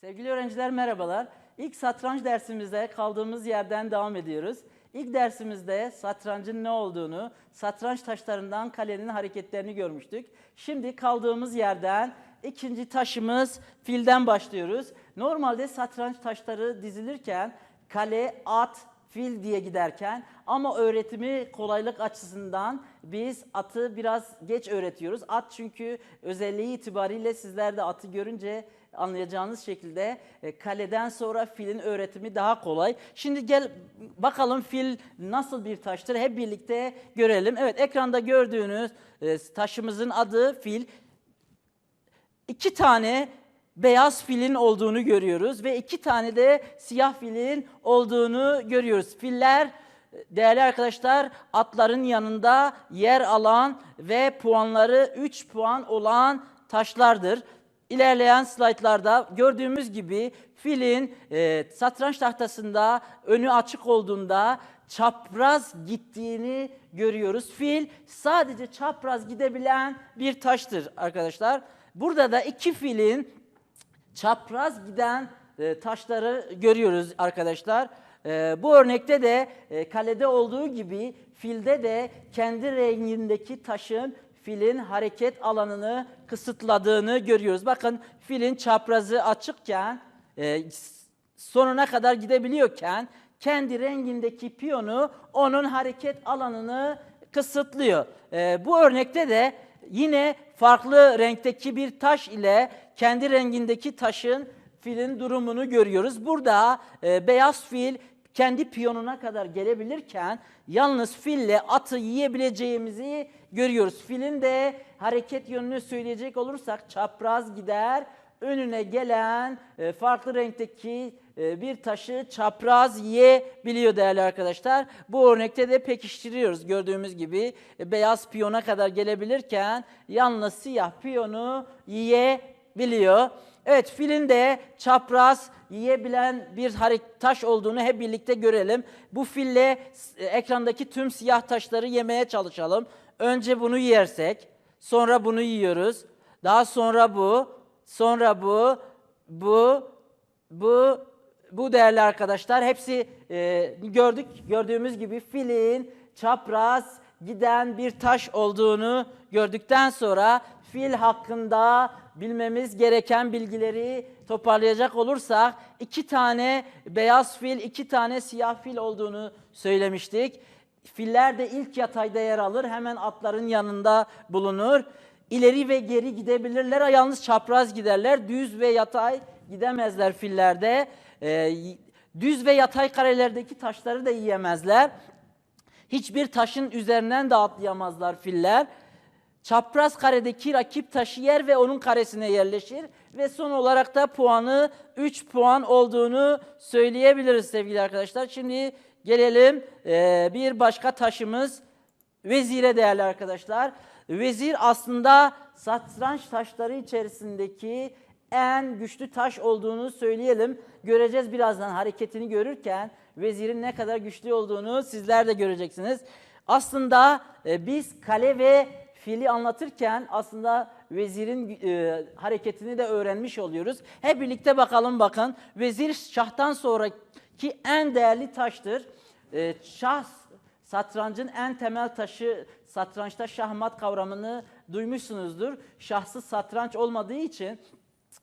Sevgili öğrenciler merhabalar. İlk satranç dersimizde kaldığımız yerden devam ediyoruz. İlk dersimizde satrancın ne olduğunu, satranç taşlarından kalenin hareketlerini görmüştük. Şimdi kaldığımız yerden ikinci taşımız filden başlıyoruz. Normalde satranç taşları dizilirken kale, at, fil diye giderken ama öğretimi kolaylık açısından biz atı biraz geç öğretiyoruz. At çünkü özelliği itibariyle sizler de atı görünce anlayacağınız şekilde e, kaleden sonra filin öğretimi daha kolay. Şimdi gel bakalım fil nasıl bir taştır hep birlikte görelim. Evet ekranda gördüğünüz e, taşımızın adı fil. İki tane beyaz filin olduğunu görüyoruz ve iki tane de siyah filin olduğunu görüyoruz. Filler değerli arkadaşlar atların yanında yer alan ve puanları 3 puan olan taşlardır. İlerleyen slaytlarda gördüğümüz gibi filin e, satranç tahtasında önü açık olduğunda çapraz gittiğini görüyoruz. Fil sadece çapraz gidebilen bir taştır arkadaşlar. Burada da iki filin çapraz giden e, taşları görüyoruz arkadaşlar. E, bu örnekte de e, kalede olduğu gibi filde de kendi rengindeki taşın filin hareket alanını kısıtladığını görüyoruz. Bakın filin çaprazı açıkken sonuna kadar gidebiliyorken kendi rengindeki piyonu onun hareket alanını kısıtlıyor. Bu örnekte de yine farklı renkteki bir taş ile kendi rengindeki taşın filin durumunu görüyoruz. Burada e, beyaz fil kendi piyonuna kadar gelebilirken yalnız fille atı yiyebileceğimizi görüyoruz. Filin de hareket yönünü söyleyecek olursak çapraz gider. Önüne gelen e, farklı renkteki bir taşı çapraz yiyebiliyor değerli arkadaşlar. Bu örnekte de pekiştiriyoruz gördüğümüz gibi e, beyaz piyona kadar gelebilirken yalnız siyah piyonu yiyebiliyor. Evet filin de çapraz yiyebilen bir taş olduğunu hep birlikte görelim. Bu fille e, ekrandaki tüm siyah taşları yemeye çalışalım. Önce bunu yersek, sonra bunu yiyoruz. Daha sonra bu, sonra bu, bu, bu, bu değerli arkadaşlar. Hepsi e, gördük, gördüğümüz gibi filin çapraz giden bir taş olduğunu gördükten sonra fil hakkında bilmemiz gereken bilgileri toparlayacak olursak iki tane beyaz fil, iki tane siyah fil olduğunu söylemiştik. Filler de ilk yatayda yer alır, hemen atların yanında bulunur. İleri ve geri gidebilirler, yalnız çapraz giderler. Düz ve yatay gidemezler fillerde. Ee, düz ve yatay karelerdeki taşları da yiyemezler. Hiçbir taşın üzerinden de atlayamazlar filler. Çapraz karedeki rakip taşı yer ve onun karesine yerleşir ve son olarak da puanı 3 puan olduğunu söyleyebiliriz sevgili arkadaşlar. Şimdi gelelim e, bir başka taşımız vezire değerli arkadaşlar. Vezir aslında satranç taşları içerisindeki en güçlü taş olduğunu söyleyelim. Göreceğiz birazdan hareketini görürken vezirin ne kadar güçlü olduğunu sizler de göreceksiniz. Aslında e, biz kale ve fili anlatırken aslında vezirin e, hareketini de öğrenmiş oluyoruz. Hep birlikte bakalım bakın. Vezir şahtan sonraki en değerli taştır. E, şah satrancın en temel taşı satrançta şahmat kavramını duymuşsunuzdur. Şahsız satranç olmadığı için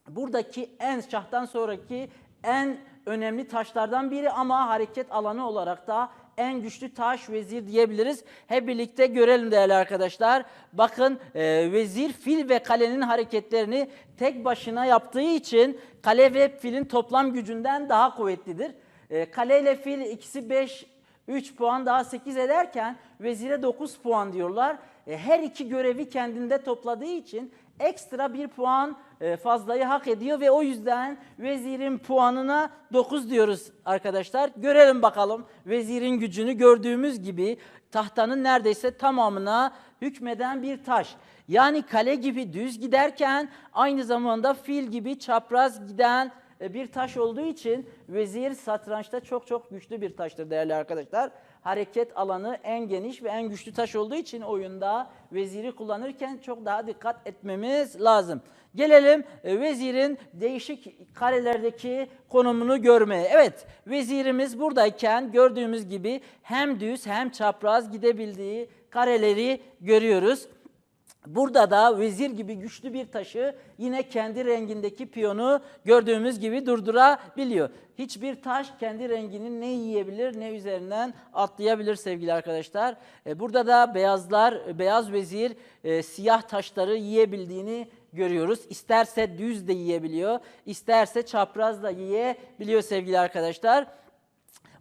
buradaki en şahtan sonraki en önemli taşlardan biri ama hareket alanı olarak da en güçlü taş vezir diyebiliriz. Hep birlikte görelim değerli arkadaşlar. Bakın e, vezir fil ve kalenin hareketlerini tek başına yaptığı için kale ve filin toplam gücünden daha kuvvetlidir. E, kale ile fil ikisi 5 3 puan daha 8 ederken vezire 9 puan diyorlar. E, her iki görevi kendinde topladığı için ekstra bir puan fazlayı hak ediyor ve o yüzden vezirin puanına 9 diyoruz arkadaşlar. Görelim bakalım vezirin gücünü gördüğümüz gibi tahtanın neredeyse tamamına hükmeden bir taş. Yani kale gibi düz giderken aynı zamanda fil gibi çapraz giden e, bir taş olduğu için vezir satrançta çok çok güçlü bir taştır değerli arkadaşlar. Hareket alanı en geniş ve en güçlü taş olduğu için oyunda veziri kullanırken çok daha dikkat etmemiz lazım. Gelelim e, vezirin değişik karelerdeki konumunu görmeye. Evet, vezirimiz buradayken gördüğümüz gibi hem düz hem çapraz gidebildiği kareleri görüyoruz. Burada da vezir gibi güçlü bir taşı yine kendi rengindeki piyonu gördüğümüz gibi durdurabiliyor. Hiçbir taş kendi rengini ne yiyebilir ne üzerinden atlayabilir sevgili arkadaşlar. E, Burada da beyazlar, beyaz vezir e, siyah taşları yiyebildiğini görüyoruz. İsterse düz de yiyebiliyor, isterse çapraz da yiyebiliyor sevgili arkadaşlar.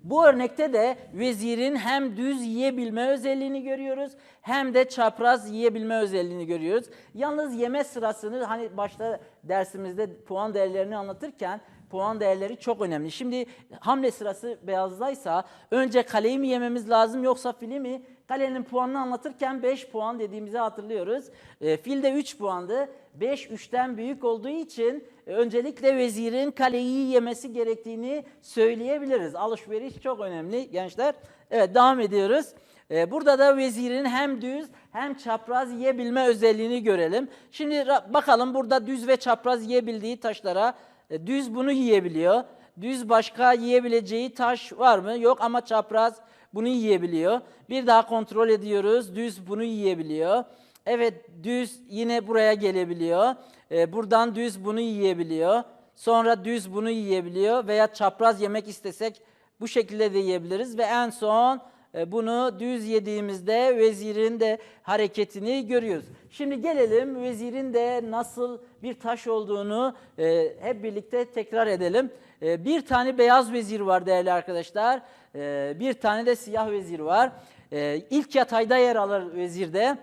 Bu örnekte de vezirin hem düz yiyebilme özelliğini görüyoruz hem de çapraz yiyebilme özelliğini görüyoruz. Yalnız yeme sırasını hani başta dersimizde puan değerlerini anlatırken puan değerleri çok önemli. Şimdi hamle sırası beyazdaysa önce kaleyi mi yememiz lazım yoksa fili mi? Kalenin puanını anlatırken 5 puan dediğimizi hatırlıyoruz. E, fil de 3 puandı. 5 3'ten büyük olduğu için e, öncelikle vezirin kaleyi yemesi gerektiğini söyleyebiliriz. Alışveriş çok önemli gençler. Evet devam ediyoruz. E, burada da vezirin hem düz hem çapraz yiyebilme özelliğini görelim. Şimdi bakalım burada düz ve çapraz yiyebildiği taşlara. E, düz bunu yiyebiliyor. Düz başka yiyebileceği taş var mı? Yok ama çapraz bunu yiyebiliyor. Bir daha kontrol ediyoruz. Düz bunu yiyebiliyor. Evet düz yine buraya gelebiliyor. Ee, buradan düz bunu yiyebiliyor. Sonra düz bunu yiyebiliyor veya çapraz yemek istesek bu şekilde de yiyebiliriz ve en son bunu düz yediğimizde vezirin de hareketini görüyoruz. Şimdi gelelim vezirin de nasıl bir taş olduğunu e, hep birlikte tekrar edelim. E, bir tane beyaz vezir var değerli arkadaşlar. E, bir tane de siyah vezir var. E, ilk yatayda yer alır vezirde.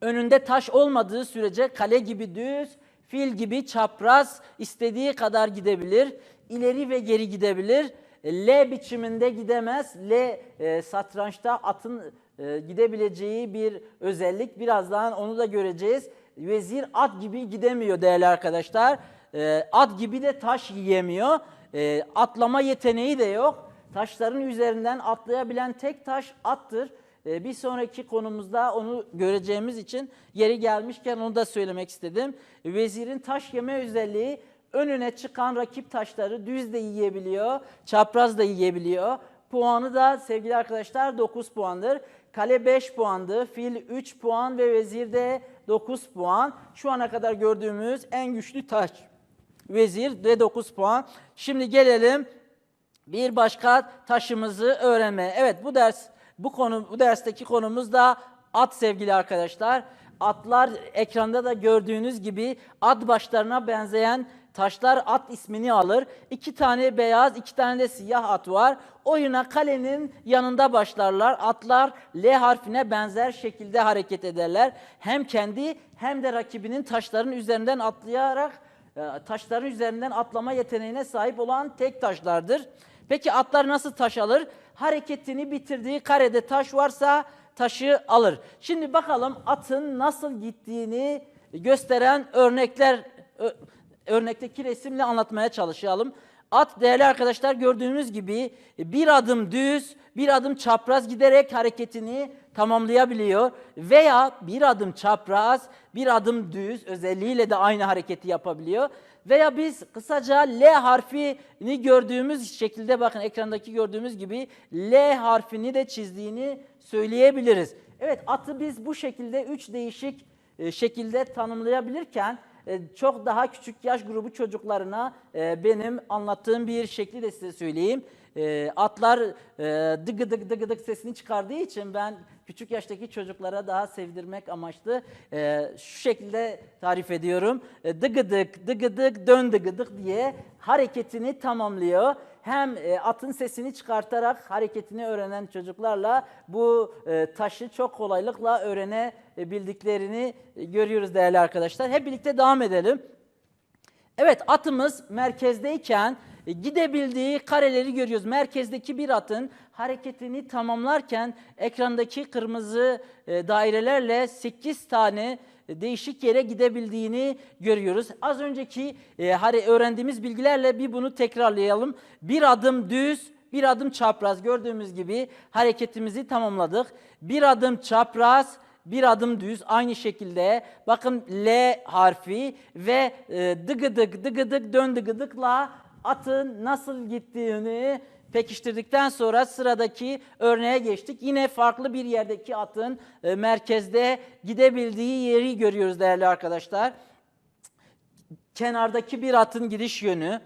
Önünde taş olmadığı sürece kale gibi düz, fil gibi çapraz istediği kadar gidebilir. İleri ve geri gidebilir. E, L biçiminde gidemez. L e, satrançta atın e, gidebileceği bir özellik. Birazdan onu da göreceğiz. Vezir at gibi gidemiyor değerli arkadaşlar. E, at gibi de taş yiyemiyor. E, atlama yeteneği de yok. Taşların üzerinden atlayabilen tek taş attır. Ee, Bir sonraki konumuzda onu göreceğimiz için yeri gelmişken onu da söylemek istedim. Vezirin taş yeme özelliği önüne çıkan rakip taşları düz de yiyebiliyor, çapraz da yiyebiliyor. Puanı da sevgili arkadaşlar 9 puandır. Kale 5 puandı, fil 3 puan ve vezir de 9 puan. Şu ana kadar gördüğümüz en güçlü taş. Vezir de 9 puan. Şimdi gelelim bir başka taşımızı öğrenmeye. Evet bu ders bu konu bu dersteki konumuz da at sevgili arkadaşlar. Atlar ekranda da gördüğünüz gibi at başlarına benzeyen taşlar at ismini alır. İki tane beyaz, iki tane de siyah at var. Oyuna kalenin yanında başlarlar. Atlar L harfine benzer şekilde hareket ederler. Hem kendi hem de rakibinin taşların üzerinden atlayarak e, taşların üzerinden atlama yeteneğine sahip olan tek taşlardır. Peki atlar nasıl taş alır? Hareketini bitirdiği karede taş varsa taşı alır. Şimdi bakalım atın nasıl gittiğini gösteren örnekler örnekteki resimle anlatmaya çalışalım. At değerli arkadaşlar gördüğünüz gibi bir adım düz, bir adım çapraz giderek hareketini tamamlayabiliyor veya bir adım çapraz, bir adım düz özelliğiyle de aynı hareketi yapabiliyor. Veya biz kısaca L harfini gördüğümüz şekilde bakın ekrandaki gördüğümüz gibi L harfini de çizdiğini söyleyebiliriz. Evet atı biz bu şekilde üç değişik e, şekilde tanımlayabilirken çok daha küçük yaş grubu çocuklarına e, benim anlattığım bir şekli de size söyleyeyim. E, Atlar e, dıgı dıgı dıgı dık sesini çıkardığı için ben küçük yaştaki çocuklara daha sevdirmek amaçlı e, şu şekilde tarif ediyorum. E, Dıgı dık dıgı dık dön dıgı dık diye hareketini tamamlıyor. Hem e, atın sesini çıkartarak hareketini öğrenen çocuklarla bu e, taşı çok kolaylıkla öğrenebildiklerini e, görüyoruz değerli arkadaşlar. Hep birlikte devam edelim. Evet atımız merkezdeyken gidebildiği kareleri görüyoruz. Merkezdeki bir atın hareketini tamamlarken ekrandaki kırmızı dairelerle 8 tane değişik yere gidebildiğini görüyoruz. Az önceki e, hare- öğrendiğimiz bilgilerle bir bunu tekrarlayalım. Bir adım düz, bir adım çapraz gördüğümüz gibi hareketimizi tamamladık. Bir adım çapraz, bir adım düz aynı şekilde bakın L harfi ve e, dıgıdık dıgıdık dön dıgıdıkla atın nasıl gittiğini pekiştirdikten sonra sıradaki örneğe geçtik. Yine farklı bir yerdeki atın e, merkezde gidebildiği yeri görüyoruz değerli arkadaşlar. Kenardaki bir atın gidiş yönü,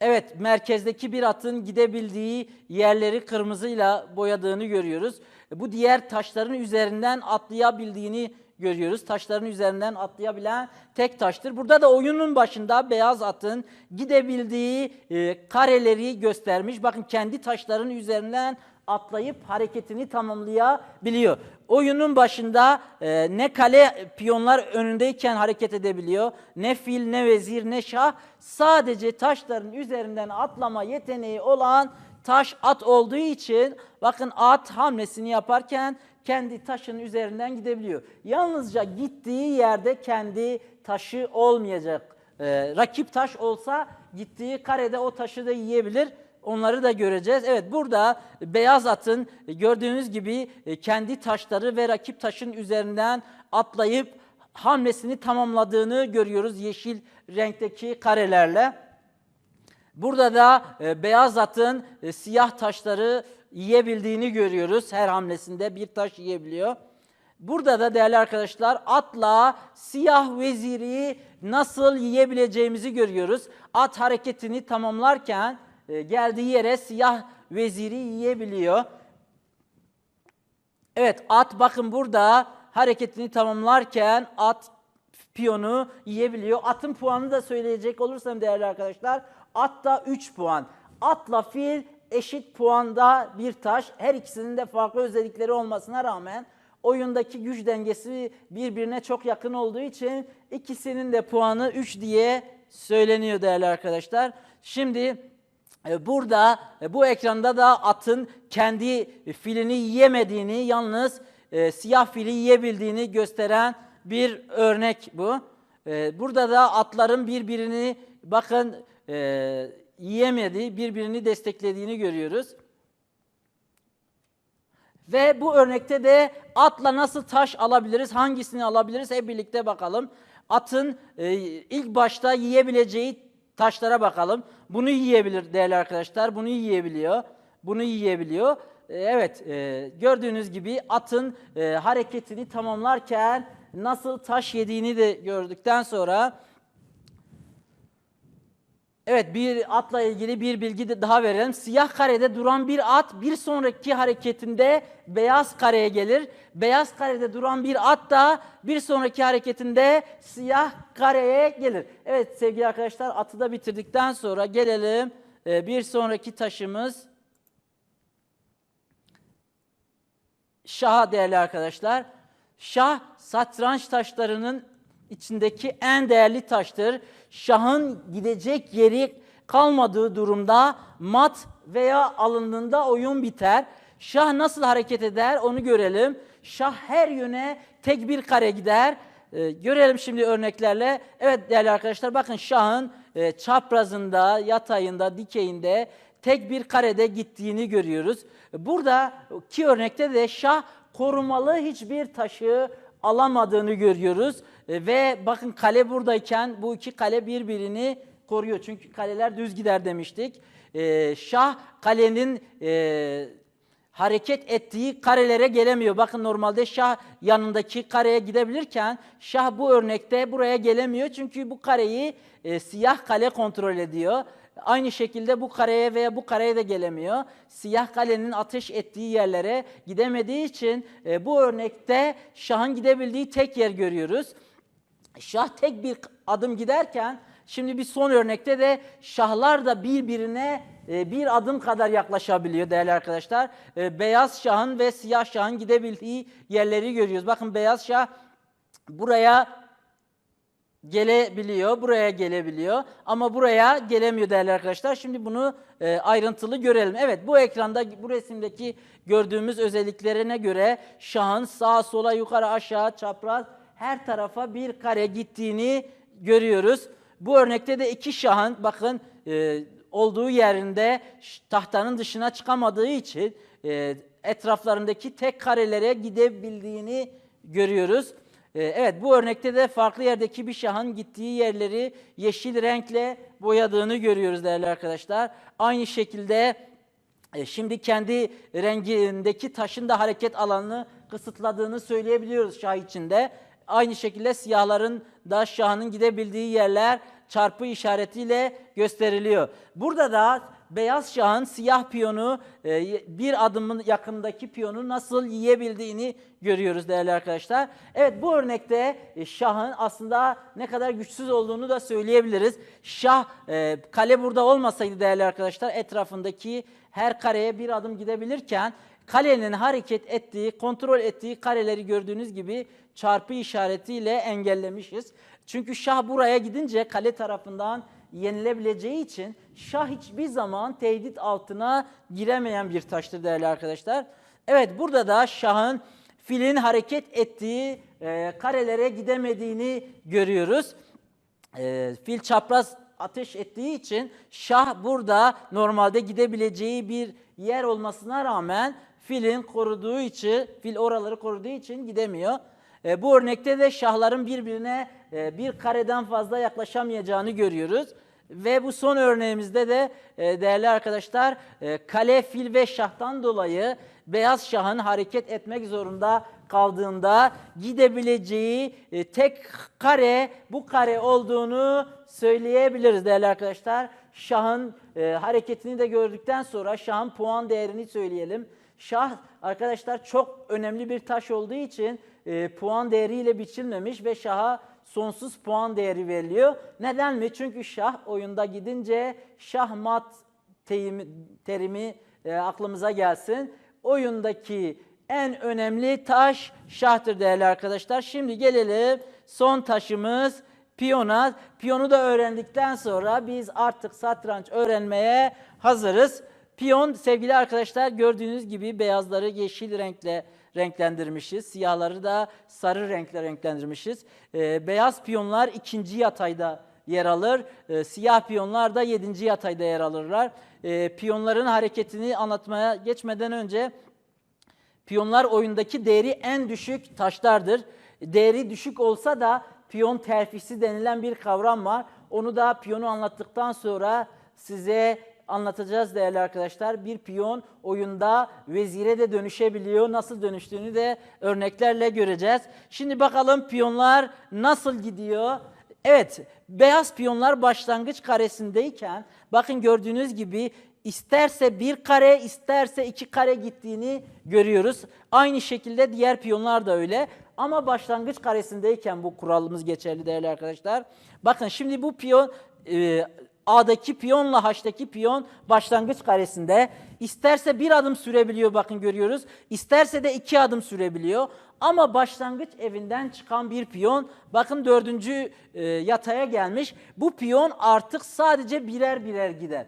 Evet, merkezdeki bir atın gidebildiği yerleri kırmızıyla boyadığını görüyoruz. Bu diğer taşların üzerinden atlayabildiğini görüyoruz. Taşların üzerinden atlayabilen tek taştır. Burada da oyunun başında beyaz atın gidebildiği e, kareleri göstermiş. Bakın kendi taşların üzerinden atlayıp hareketini tamamlayabiliyor. Oyunun başında e, ne kale piyonlar önündeyken hareket edebiliyor, ne fil, ne vezir, ne şah. Sadece taşların üzerinden atlama yeteneği olan taş at olduğu için bakın at hamlesini yaparken kendi taşın üzerinden gidebiliyor. Yalnızca gittiği yerde kendi taşı olmayacak. E, rakip taş olsa gittiği karede o taşı da yiyebilir. Onları da göreceğiz. Evet burada beyaz atın gördüğünüz gibi e, kendi taşları ve rakip taşın üzerinden atlayıp hamlesini tamamladığını görüyoruz yeşil renkteki karelerle. Burada da e, beyaz atın e, siyah taşları yiyebildiğini görüyoruz. Her hamlesinde bir taş yiyebiliyor. Burada da değerli arkadaşlar atla siyah veziri nasıl yiyebileceğimizi görüyoruz. At hareketini tamamlarken e, geldiği yere siyah veziri yiyebiliyor. Evet at bakın burada hareketini tamamlarken at piyonu yiyebiliyor. Atın puanını da söyleyecek olursam değerli arkadaşlar at da 3 puan. Atla fil eşit puanda bir taş. Her ikisinin de farklı özellikleri olmasına rağmen oyundaki güç dengesi birbirine çok yakın olduğu için ikisinin de puanı 3 diye söyleniyor değerli arkadaşlar. Şimdi e, Burada e, bu ekranda da atın kendi filini yiyemediğini yalnız e, siyah fili yiyebildiğini gösteren bir örnek bu. E, burada da atların birbirini bakın e, yiyemediği, birbirini desteklediğini görüyoruz. Ve bu örnekte de atla nasıl taş alabiliriz, hangisini alabiliriz hep birlikte bakalım. Atın e, ilk başta yiyebileceği taşlara bakalım. Bunu yiyebilir değerli arkadaşlar, bunu yiyebiliyor, bunu yiyebiliyor. E, evet, e, gördüğünüz gibi atın e, hareketini tamamlarken nasıl taş yediğini de gördükten sonra Evet bir atla ilgili bir bilgi de daha verelim. Siyah karede duran bir at bir sonraki hareketinde beyaz kareye gelir. Beyaz karede duran bir at da bir sonraki hareketinde siyah kareye gelir. Evet sevgili arkadaşlar atı da bitirdikten sonra gelelim e, bir sonraki taşımız Şah'a değerli arkadaşlar. Şah satranç taşlarının içindeki en değerli taştır. Şahın gidecek yeri kalmadığı durumda mat veya alındığında oyun biter. Şah nasıl hareket eder onu görelim. Şah her yöne tek bir kare gider. Ee, görelim şimdi örneklerle. Evet değerli arkadaşlar bakın şahın e, çaprazında, yatayında, dikeyinde tek bir karede gittiğini görüyoruz. Burada ki örnekte de şah korumalı hiçbir taşı alamadığını görüyoruz. E, ve bakın kale buradayken bu iki kale birbirini koruyor. Çünkü kaleler düz gider demiştik. E, Şah kalenin e, hareket ettiği karelere gelemiyor. Bakın normalde Şah yanındaki kareye gidebilirken Şah bu örnekte buraya gelemiyor. Çünkü bu kareyi siyah kale kontrol ediyor. Aynı şekilde bu kareye veya bu kareye de gelemiyor. Siyah kalenin ateş ettiği yerlere gidemediği için e, bu örnekte Şah'ın gidebildiği tek yer görüyoruz. Şah tek bir adım giderken şimdi bir son örnekte de şahlar da birbirine e, bir adım kadar yaklaşabiliyor değerli arkadaşlar. E, beyaz şahın ve siyah şahın gidebildiği yerleri görüyoruz. Bakın beyaz şah buraya gelebiliyor, buraya gelebiliyor ama buraya gelemiyor değerli arkadaşlar. Şimdi bunu e, ayrıntılı görelim. Evet bu ekranda bu resimdeki gördüğümüz özelliklerine göre şahın sağa sola yukarı aşağı çapraz her tarafa bir kare gittiğini görüyoruz. Bu örnekte de iki şahın bakın e, olduğu yerinde tahtanın dışına çıkamadığı için e, etraflarındaki tek karelere gidebildiğini görüyoruz. Ee, Evet bu örnekte de farklı yerdeki bir şahın gittiği yerleri yeşil renkle boyadığını görüyoruz değerli arkadaşlar. Aynı şekilde e, Şimdi kendi rengindeki taşın da hareket alanını kısıtladığını söyleyebiliyoruz şah içinde. Aynı şekilde siyahların da şahın gidebildiği yerler çarpı işaretiyle gösteriliyor. Burada da beyaz şahın siyah piyonu e, bir adımın yakındaki piyonu nasıl yiyebildiğini görüyoruz değerli arkadaşlar. Evet bu örnekte e, şahın aslında ne kadar güçsüz olduğunu da söyleyebiliriz. Şah e, kale burada olmasaydı değerli arkadaşlar etrafındaki her kareye bir adım gidebilirken kalenin hareket ettiği, kontrol ettiği kareleri gördüğünüz gibi çarpı işaretiyle engellemişiz. Çünkü şah buraya gidince kale tarafından yenilebileceği için şah hiçbir zaman tehdit altına giremeyen bir taştır değerli arkadaşlar. Evet burada da şahın filin hareket ettiği e, karelere gidemediğini görüyoruz. E, fil çapraz ateş ettiği için şah burada normalde gidebileceği bir yer olmasına rağmen filin koruduğu için, fil oraları koruduğu için gidemiyor. E, bu örnekte de şahların birbirine e, bir kareden fazla yaklaşamayacağını görüyoruz. Ve bu son örneğimizde de e, değerli arkadaşlar e, kale, fil ve şahtan dolayı beyaz şahın hareket etmek zorunda kaldığında gidebileceği e, tek kare bu kare olduğunu söyleyebiliriz değerli arkadaşlar. Şahın e, hareketini de gördükten sonra şahın puan değerini söyleyelim. Şah arkadaşlar çok önemli bir taş olduğu için e, puan değeriyle biçilmemiş ve şaha sonsuz puan değeri veriliyor. Neden mi? Çünkü şah oyunda gidince şahmat terimi, terimi e, aklımıza gelsin. Oyundaki en önemli taş şahtır değerli arkadaşlar. Şimdi gelelim son taşımız piyona. Piyonu da öğrendikten sonra biz artık satranç öğrenmeye hazırız. Piyon sevgili arkadaşlar gördüğünüz gibi beyazları yeşil renkle renklendirmişiz. Siyahları da sarı renkle renklendirmişiz. Ee, beyaz piyonlar ikinci yatayda yer alır. Ee, siyah piyonlar da yedinci yatayda yer alırlar. Ee, piyonların hareketini anlatmaya geçmeden önce Piyonlar oyundaki değeri en düşük taşlardır. Değeri düşük olsa da piyon terfisi denilen bir kavram var. Onu da piyonu anlattıktan sonra size anlatacağız değerli arkadaşlar. Bir piyon oyunda vezire de dönüşebiliyor. Nasıl dönüştüğünü de örneklerle göreceğiz. Şimdi bakalım piyonlar nasıl gidiyor? Evet, beyaz piyonlar başlangıç karesindeyken bakın gördüğünüz gibi isterse bir kare isterse iki kare gittiğini görüyoruz. Aynı şekilde diğer piyonlar da öyle. Ama başlangıç karesindeyken bu kuralımız geçerli değerli arkadaşlar. Bakın şimdi bu piyon e, A'daki piyonla H'daki piyon başlangıç karesinde. İsterse bir adım sürebiliyor bakın görüyoruz. İsterse de iki adım sürebiliyor. Ama başlangıç evinden çıkan bir piyon bakın dördüncü e, yataya gelmiş. Bu piyon artık sadece birer birer gider.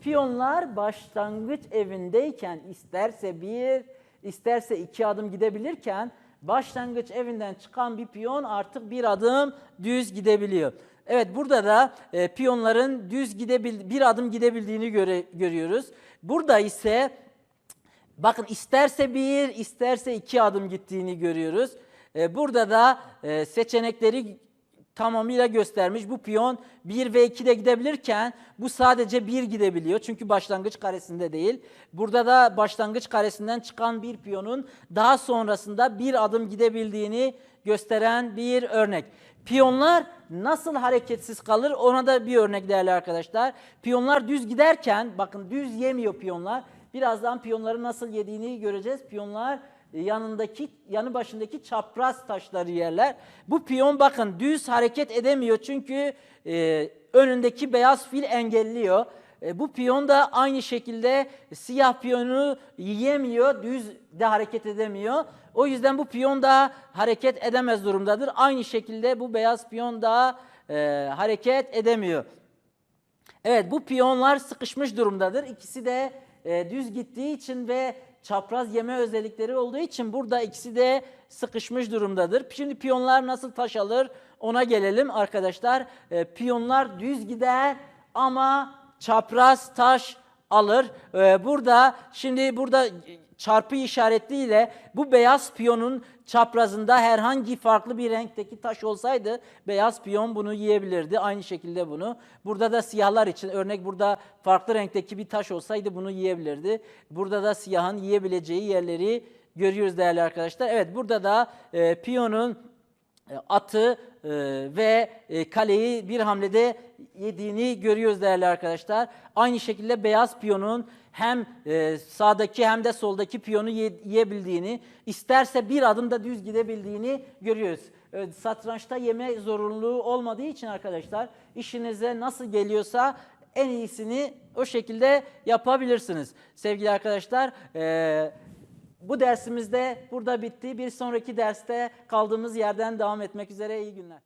Piyonlar başlangıç evindeyken isterse bir, isterse iki adım gidebilirken başlangıç evinden çıkan bir piyon artık bir adım düz gidebiliyor. Evet burada da e, piyonların düz gidebil bir adım gidebildiğini göre, görüyoruz. Burada ise bakın isterse bir, isterse iki adım gittiğini görüyoruz. E, burada da e, seçenekleri tamamıyla göstermiş. Bu piyon 1 ve 2 de gidebilirken bu sadece 1 gidebiliyor. Çünkü başlangıç karesinde değil. Burada da başlangıç karesinden çıkan bir piyonun daha sonrasında bir adım gidebildiğini gösteren bir örnek. Piyonlar nasıl hareketsiz kalır ona da bir örnek değerli arkadaşlar. Piyonlar düz giderken bakın düz yemiyor piyonlar. Birazdan piyonları nasıl yediğini göreceğiz. Piyonlar yanındaki yanı başındaki çapraz taşları yerler. Bu piyon bakın düz hareket edemiyor çünkü e, önündeki beyaz fil engelliyor. E, bu piyon da aynı şekilde siyah piyonu yiyemiyor, düz de hareket edemiyor. O yüzden bu piyon da hareket edemez durumdadır. Aynı şekilde bu beyaz piyon da e, hareket edemiyor. Evet bu piyonlar sıkışmış durumdadır. İkisi de e, düz gittiği için ve çapraz yeme özellikleri olduğu için burada ikisi de sıkışmış durumdadır. Şimdi piyonlar nasıl taş alır ona gelelim arkadaşlar. E, piyonlar düz gider ama çapraz taş alır. Ee, burada şimdi burada çarpı işaretliyle bu beyaz piyonun çaprazında herhangi farklı bir renkteki taş olsaydı beyaz piyon bunu yiyebilirdi. Aynı şekilde bunu. Burada da siyahlar için örnek burada farklı renkteki bir taş olsaydı bunu yiyebilirdi. Burada da siyahın yiyebileceği yerleri görüyoruz değerli arkadaşlar. Evet burada da e, piyonun e, atı e, ve e, kaleyi bir hamlede yediğini görüyoruz değerli arkadaşlar. Aynı şekilde beyaz piyonun hem e, sağdaki hem de soldaki piyonu ye- yiyebildiğini, isterse bir adımda düz gidebildiğini görüyoruz. E, Satrançta yeme zorunluluğu olmadığı için arkadaşlar işinize nasıl geliyorsa en iyisini o şekilde yapabilirsiniz. Sevgili arkadaşlar, e, bu dersimizde burada bitti. Bir sonraki derste kaldığımız yerden devam etmek üzere iyi günler.